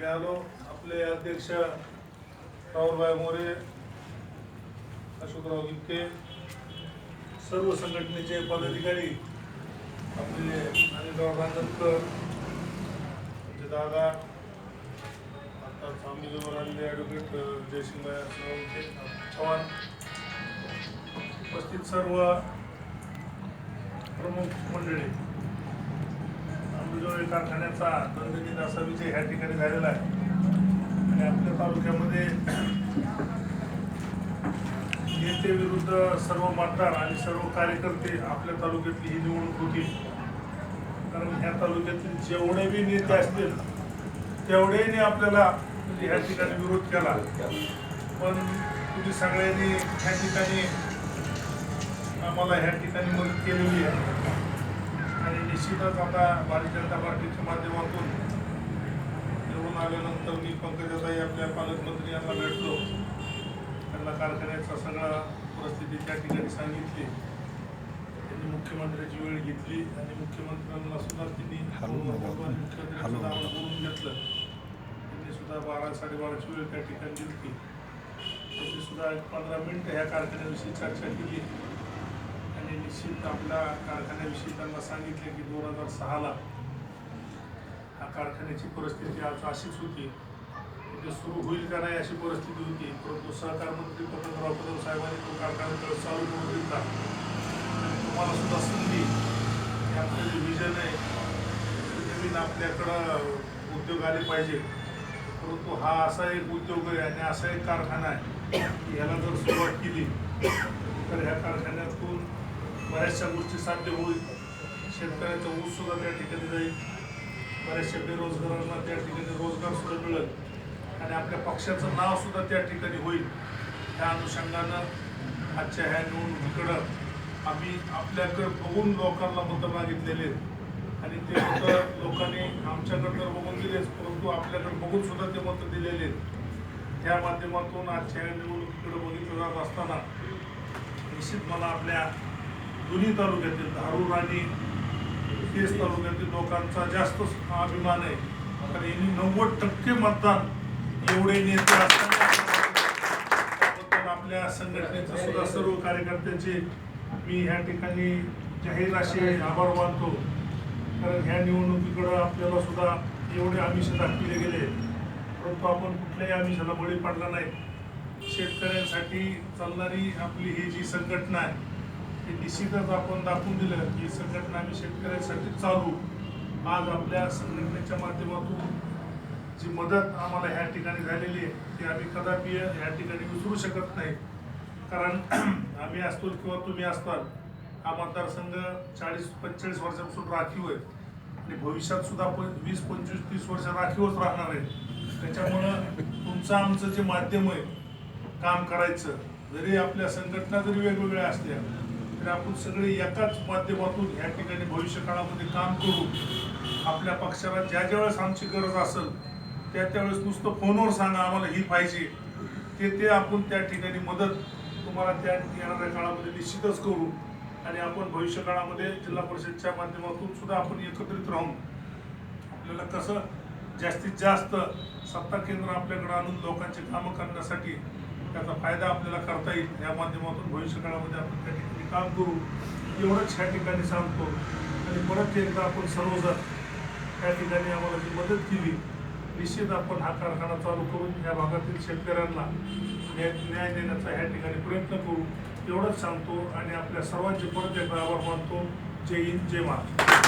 मी आलो आपले अध्यक्ष राहुलभाई मोरे अशोकराव गिपके सर्व संघटनेचे पदाधिकारी आपले अनिलराव रांजणकर आमचे दादा आता स्वामीजवळ आलेले ॲडव्होकेट जयसिंगभाई चव्हाण. उपस्थित सर्व प्रमुख मंडळी. जो कारखान्याचा दणदणीत असा विजय ह्या ठिकाणी झालेला आहे. आणि आपल्या तालुक्यामध्ये नेते विरुद्ध सर्व मतदार आणि सर्व कार्यकर्ते आपल्या तालुक्यातली ही निवडणूक होती. कारण ह्या तालुक्यातील जेवढे बी नेते असतील तेवढ्याने आपल्याला ह्या ठिकाणी विरोध केला. पण तुम्ही सगळ्यांनी ह्या ठिकाणी आम्हाला ह्या ठिकाणी मदत केलेली निश्चितच आता भारतीय जनता पार्टीच्या माध्यमातून निवडून आल्यानंतर मी पंकजाताई आपल्या पालकमंत्री यांना भेटलो. त्यांना कारखान्याचा सगळा परिस्थिती त्या ठिकाणी सांगितली. त्यांनी मुख्यमंत्र्याची वेळ घेतली आणि मुख्यमंत्र्यांना सुद्धा त्यांनी आम्हाला बोलून घेतलं. त्यांनी सुद्धा बारा साडेबाराची वेळ त्या ठिकाणी दिली त्यांनी सुद्धा एक पंधरा मिनिटं ह्या कारखान्याविषयी चर्चा केली. त्यांनी निश्चित आपल्या कारखान्याविषयी त्यांना सांगितले की दोन हजार सहाला हा कारखान्याची परिस्थिती आज अशीच होती. ते सुरू होईल का नाही अशी परिस्थिती होती. परंतु सहकार मंत्री पतंगराव कदम साहेबांनी तो कारखाना चालू करून दिला. तुम्हाला सुद्धा संधी आपलं जे विजन आहे नवीन आपल्याकडं उद्योग आले पाहिजे. परंतु हा असा एक उद्योग आहे आणि असा एक कारखाना आहे की ह्याला जर सुरुवात केली तर ह्या कारखान्यात बऱ्याचशा गोष्टी साध्य होईल शेतकऱ्याचा ऊस सुद्धा त्या ठिकाणी जाईल. बऱ्याचशा बेरोजगारांना त्या ठिकाणी रोजगार सुद्धा मिळेल. आणि आपल्या पक्षाचं नाव सुद्धा त्या ठिकाणी होईल. त्या अनुषंगानं आजच्या ह्या निवडणुकीकडं आम्ही आपल्याकडे बघून लोकांना मतं मागितलेले आहेत. आणि ते मतं लोकांनी आमच्याकडे तर बघून दिलेच परंतु आपल्याकडे बघून सुद्धा ते मतं दिलेले आहेत. त्या माध्यमातून आजच्या ह्या निवडणुकीकडे बघितलं जात असताना निश्चित मला आपल्या दोन्ही तालुक्यातील धारूर आणि केस तालुक्यातील लोकांचा जास्त अभिमान आहे. कारण यांनी नव्वद टक्के मतदान एवढे नेते असताना आपल्या संघटनेचं सुद्धा सर्व कार्यकर्त्यांचे मी ह्या ठिकाणी जाहीर असे आभार मानतो. कारण ह्या निवडणुकीकडं आपल्याला सुद्धा एवढे आमिष दाखविले गेले. परंतु आपण कुठल्याही आमिषाला बळी पडला नाही. शेतकऱ्यांसाठी चालणारी आपली ही जी संघटना आहे हे निश्चितच आपण दाखवून दिलं की संघटना आम्ही शेतकऱ्यांसाठी चालू. आज आपल्या संघटनेच्या माध्यमातून जी मदत आम्हाला ह्या ठिकाणी झालेली आहे ती आम्ही कदापि ह्या ठिकाणी विसरू शकत नाही. कारण आम्ही असतो किंवा तुम्ही असताल हा मतदारसंघ चाळीस पंचेचाळीस वर्षापासून राखीव आहे. आणि भविष्यात सुद्धा पण वीस पंचवीस तीस वर्ष राखीवच राहणार आहे. त्याच्यामुळं तुमचं आमचं जे माध्यम आहे काम करायचं. जरी आपल्या संघटना जरी वेगवेगळ्या असल्या तरी आपण सगळे एकाच माध्यमातून ह्या ठिकाणी भविष्य काळामध्ये काम करू आपल्या पक्षाला ज्या ज्या वेळेस आमची गरज असेल त्या त्यावेळेस नुसतं फोनवर सांगा आम्हाला ही पाहिजे. ते ते आपण त्या ठिकाणी मदत तुम्हाला त्या येणाऱ्या काळामध्ये निश्चितच करू. आणि आपण भविष्य काळामध्ये जिल्हा परिषदच्या माध्यमातून सुद्धा आपण एकत्रित राहून आपल्याला कसं जास्तीत जास्त सत्ता केंद्र आपल्याकडे आणून लोकांची कामं करण्यासाठी त्याचा फायदा आपल्याला करता येईल. या माध्यमातून भविष्य काळामध्ये आपण त्या ठिकाणी काम करू. एवढंच ह्या ठिकाणी सांगतो. आणि परत एकदा आपण सर्वजण त्या ठिकाणी आम्हाला जी मदत केली निश्चित आपण हा कारखाना चालू करून या भागातील शेतकऱ्यांना न्याय न्याय देण्याचा ह्या ठिकाणी प्रयत्न करू. एवढंच सांगतो आणि आपल्या सर्वांचे परत एकदा आभार मानतो. जय हिंद जय महाराष्ट्र.